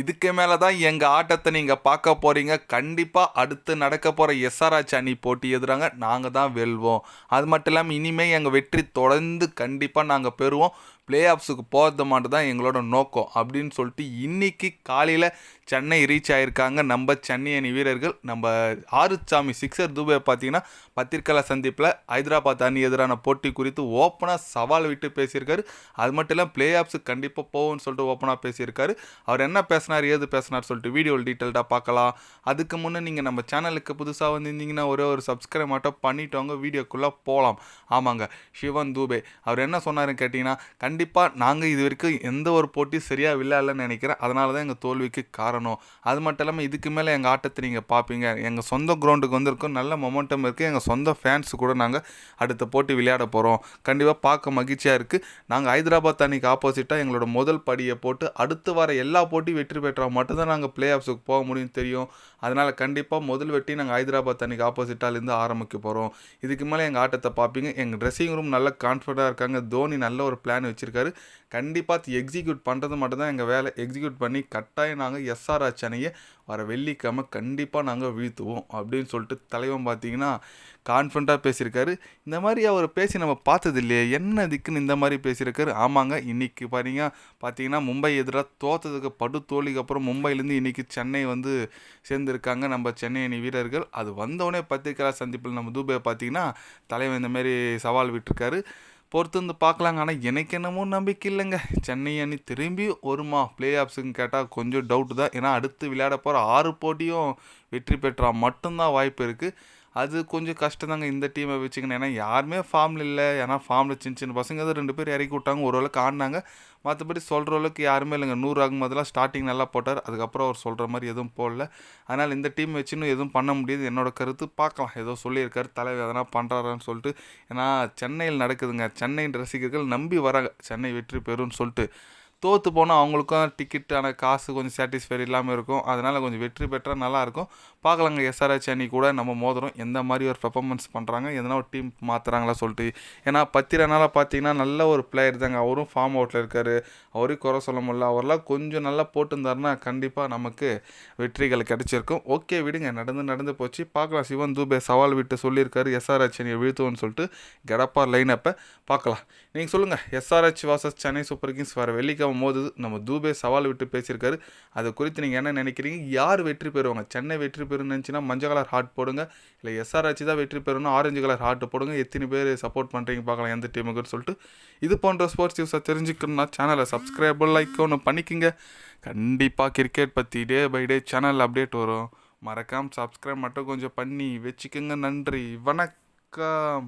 இதுக்கு மேலே தான் எங்கள் ஆட்டத்தை நீங்கள் பார்க்க போகிறீங்க கண்டிப்பாக அடுத்து நடக்க போகிற எஸ்ஆர்ஆச் அணி போட்டி எதிராங்க நாங்கள் தான் வெல்வோம். அது மட்டும் இல்லாமல் இனிமேல் எங்கள் வெற்றி தொடர்ந்து கண்டிப்பாக நாங்கள் பெறுவோம். பிளே ஆஃப்ஸுக்கு போகிறது மட்டும் தான் எங்களோட நோக்கம் அப்படின்னு சொல்லிட்டு இன்றைக்கி காலையில் சென்னை ரீச் ஆகியிருக்காங்க நம்ம சென்னை அணி வீரர்கள் நம்ம ஆறுசாமி சிக்ஸர் தூபே பார்த்தீங்கன்னா பத்திரிக்கலை சந்திப்பில் ஹைதராபாத் அணி எதிரான போட்டி குறித்து ஓப்பனாக சவால் விட்டு பேசியிருக்காரு. அது மட்டும் இல்லாமல் பிளே ஆஃப்ஸுக்கு கண்டிப்பாக போகும்னு சொல்லிட்டு ஓப்பனாக பேசியிருக்காரு. அவர் என்ன பேசினார் ஏது பேசினார் சொல்லிட்டு வீடியோவில் டீட்டெயில்டாக பார்க்கலாம். அதுக்கு முன்னே நீங்கள் நம்ம சேனலுக்கு புதுசாக வந்திருந்தீங்கன்னா ஒரே ஒரு சப்ஸ்கிரைப் மட்டும் பண்ணிட்டவங்க வீடியோக்குள்ளே போகலாம். ஆமாங்க சிவன் தூபே. அவர் என்ன சொன்னாருன்னு கேட்டிங்கன்னா கண்டிப்பாக நாங்கள் இது வரைக்கும் எந்த ஒரு போட்டி சரியாக விளையாடலன்னு நினைக்கிறேன். அதனால தான் எங்கள் தோல்விக்கு காரணம். அது மட்டும் இல்லாமல் இதுக்கு மேலே எங்கள் ஆட்டத்தை நீங்கள் பார்ப்பீங்க. எங்கள் சொந்த கிரவுண்டுக்கு வந்திருக்கோம் நல்ல மொமெண்டம் இருக்குது எங்கள் சொந்த ஃபேன்ஸ் கூட நாங்கள் அடுத்த போட்டி விளையாட போகிறோம் கண்டிப்பாக பார்க்க மகிழ்ச்சியாக இருக்குது நாங்கள் ஹைதராபாத் அன்னைக்கு ஆப்போசிட்டாக எங்களோட முதல் படியை போட்டு அடுத்து வர எல்லா போட்டியும் வெற்றி பெற்றால் மட்டும்தான் நாங்கள் பிளே ஆஃப்ஸுக்கு போக முடியும் தெரியும். அதனால் கண்டிப்பாக முதல் வெட்டி நாங்கள் ஹைதராபாத் அன்னைக்கு ஆப்போசிட்டாலேருந்து ஆரம்பிக்க போகிறோம் இதுக்கு மேலே எங்கள் ஆட்டத்தை பார்ப்பீங்க. எங்கள் ட்ரெஸ்ஸிங் ரூம் நல்ல கான்ஃபிடண்ட்டாக இருக்காங்க. தோனி நல்ல ஒரு பிளான் வச்சுருக்காரு. கண்டிப்பாக எக்ஸிக்யூட் பண்ணுறது மட்டும்தான் எங்கள் வேலை. எக்ஸிக்யூட் பண்ணி கட்டாயம் நாங்கள் எஸ்ஆர்ஆச் அணியை வர வெள்ளிக்கிழமை கண்டிப்பாக நாங்கள் வீழ்த்துவோம் அப்படின்னு சொல்லிட்டு தலைவன் பார்த்தீங்கன்னா கான்ஃபிடண்ட்டாக பேசியிருக்காரு. இந்த மாதிரி அவர் பேசி நம்ம பார்த்தது இல்லையே. என்ன திக்குன்னு இந்த மாதிரி பேசியிருக்காரு. ஆமாங்க இன்றைக்கி பாருங்க பார்த்தீங்கன்னா மும்பை எதிராக தோத்ததுக்கு படு கோலிக்கு அப்புறம் மும்பையிலேருந்து இன்னைக்கு சென்னை வந்து சேர்ந்துருக்காங்க நம்ம சென்னை அணி வீரர்கள். அது வந்தவொடனே பத்திரிகையாளர் சந்திப்பில் நம்ம தூபே பார்த்தீங்கன்னா தலைவன் இந்த மாதிரி சவால் விட்டுருக்காரு. பொறுத்து வந்து பார்க்கலாங்க. ஆனால் எனக்கு என்னமோ நம்பிக்கை இல்லைங்க. சென்னை அணி திரும்பி வருமா? பிளே ஆஃப்ஸுன்னு கேட்டால் கொஞ்சம் டவுட்டு தான். ஏன்னா அடுத்து விளையாட போகிற ஆறு போட்டியும் வெற்றி பெற்றால் மட்டும்தான் வாய்ப்பு இருக்குது அது கொஞ்சம் கஷ்டம் தாங்க இந்த டீமை வச்சுக்கணும் ஏன்னா யாருமே ஃபார்மில் இல்லை. ஏன்னா ஃபார்மில் சின்ன சின்ன பசங்க தான் ரெண்டு பேர் இறக்கி விட்டாங்க. ஓரளவுக்கு ஆடினாங்க மற்றபடி சொல்கிற அளவுக்கு யாருமே இல்லைங்க. நூறு ஆகும்போதெல்லாம் ஸ்டார்டிங் நல்லா போட்டார். அதுக்கப்புறம் அவர் சொல்கிற மாதிரி எதுவும் போடல. அதனால் இந்த டீம் வச்சு இன்னும் எதுவும் பண்ண முடியாது. என்னோட கருத்து பார்க்கலாம். ஏதோ சொல்லியிருக்காரு. தலைவர் எதனா பண்ணுறாரான்னு சொல்லிட்டு. ஏன்னா சென்னையில் நடக்குதுங்க. சென்னையின் ரசிகர்கள் நம்பி வராங்க. சென்னை வெற்றி பெறும்னு சொல்லிட்டு. தோற்று போனால் அவங்களுக்கும் டிக்கெட்டான காசு கொஞ்சம் சாட்டிஸ்ஃபை இல்லாமல் இருக்கும். அதனால் கொஞ்சம் வெற்றி பெற்றால் நல்லாயிருக்கும் பார்க்கலாங்க. எஸ்ஆர்ஹெச் அணி கூட நம்ம மோதிரம் எந்த மாதிரி ஒரு பெர்ஃபார்மன்ஸ் பண்ணுறாங்க எதனா ஒரு டீம் மாற்றுறாங்களா சொல்லிட்டு. ஏன்னா பத்திரனால பார்த்தீங்கன்னா நல்ல ஒரு பிளேயர் தாங்க. அவரும் ஃபார்ம் அவுட்டில் இருக்கார். அவரையும் குறை சொல்ல முடியல. அவரெல்லாம் கொஞ்சம் நல்லா போட்டிருந்தாருன்னா கண்டிப்பாக நமக்கு வெற்றிகள் கிடச்சிருக்கும். ஓகே விடுங்க. நடந்து நடந்து போச்சு. பார்க்கலாம். சிவன் தூபே சவால் விட்டு சொல்லியிருக்காரு. எஸ்ஆர்ஹெச் அணியை வீழ்த்துவோன்னு சொல்லிட்டு கடப்பா லைன் அப்போ பார்க்கலாம் நீங்கள் சொல்லுங்கள் SRH versus Chennai Super Kings வர வெள்ளிக்கிழமை போது நம்ம தூபே சவால் விட்டு பேசியிருக்காரு. அது குறித்து நீங்கள் என்ன நினைக்கிறீங்க? யார் வெற்றி பெறுவாங்க? சென்னை வெற்றி பெறும் நினச்சின்னா மஞ்சள் கலர் ஹார்ட் போடுங்க. இல்லை எஸ்ஆர்ஹெச் தான் வெற்றி பெறணும் ஆரஞ்சு கலர் ஹார்ட் போடுங்க. எத்தனை பேர் சப்போர்ட் பண்ணுறீங்க பார்க்கலாம் எந்த டீமுக்குன்னு சொல்லிட்டு. இது போன்ற ஸ்போர்ட்ஸ் நியூஸை தெரிஞ்சுக்கணும்னா சேனலை சப்ஸ்கிரைப் லைக் ஒன்று பண்ணிக்கோங்க. கண்டிப்பாக கிரிக்கெட் பற்றி day by day channel update வரும். மறக்காமல் சப்ஸ்கிரைப் மட்டும் கொஞ்சம் பண்ணி வச்சுக்கோங்க. நன்றி. வணக்கம்.